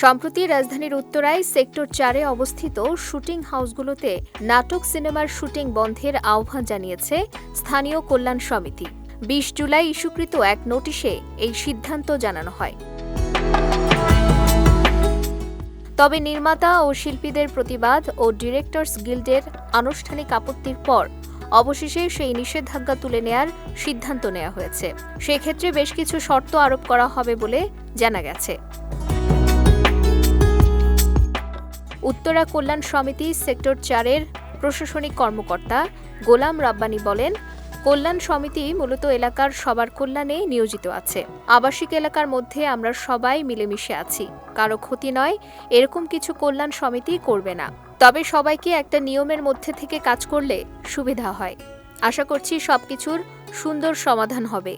সম্প্রতি রাজধানীর উত্তরায় সেক্টর চারে অবস্থিত শুটিং হাউসগুলোতে নাটক সিনেমার শুটিং বন্ধের আহ্বান জানিয়েছে স্থানীয় কল্যাণ সমিতি। বিশ জুলাই ইস্যুকৃত এক নোটিশে এই সিদ্ধান্ত জানানো হয়। তবে নির্মাতা ও শিল্পীদের প্রতিবাদ ও ডিরেক্টরস গিল্ডের আনুষ্ঠানিক আপত্তির পর অবশেষে সেই নিষেধাজ্ঞা তুলে নেয়ার সিদ্ধান্ত নেওয়া হয়েছে। সেক্ষেত্রে বেশ কিছু শর্ত আরোপ করা হবে বলে জানা গেছে। উত্তরা কল্যাণ সমিতি সেক্টর চারের প্রশাসনিক কর্মকর্তা গোলাম রাব্বানি বলেন, কল্যাণ সমিতি মূলত এলাকার সবার কল্যাণে নিয়োজিত আছে। আবাসিক এলাকার মধ্যে আমরা সবাই মিলেমিশে আছি। কারও ক্ষতি নয়, এরকম কিছু কল্যাণ সমিতি করবে না। তবে সবাইকে একটা নিয়মের মধ্যে থেকে কাজ করলে সুবিধা হয়। আশা করছি সবকিছুর সুন্দর সমাধান হবে।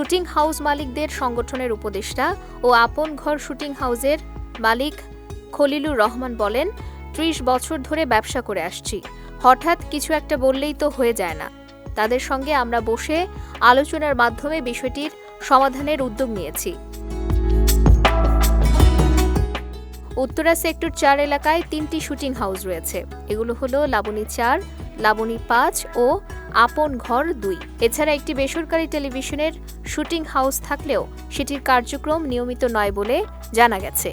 শুটিং হাউস মালিকদের সংগঠনের উপদেষ্টা ও আপন ঘর শুটিং হাউসের মালিক খলিলুর রহমান বলেন, ত্রিশ বছর ধরে ব্যবসা করে আসছি। হঠাৎ কিছু একটা বললেই তো হয়ে যায় না। তাদের সঙ্গে আমরা বসে আলোচনার মাধ্যমে বিষয়টির সমাধানের উদ্যোগ নিয়েছি। উত্তরা সেক্টর চার এলাকায় তিনটি শুটিং হাউস রয়েছে। এগুলো হলো লাবণী চার, লাবণী পাঁচ ও আপন ঘর দুই। এছাড়া একটি বেসরকারি টেলিভিশনের শুটিং হাউস থাকলেও সেটির কার্যক্রম নিয়মিত নয় বলে জানা গেছে।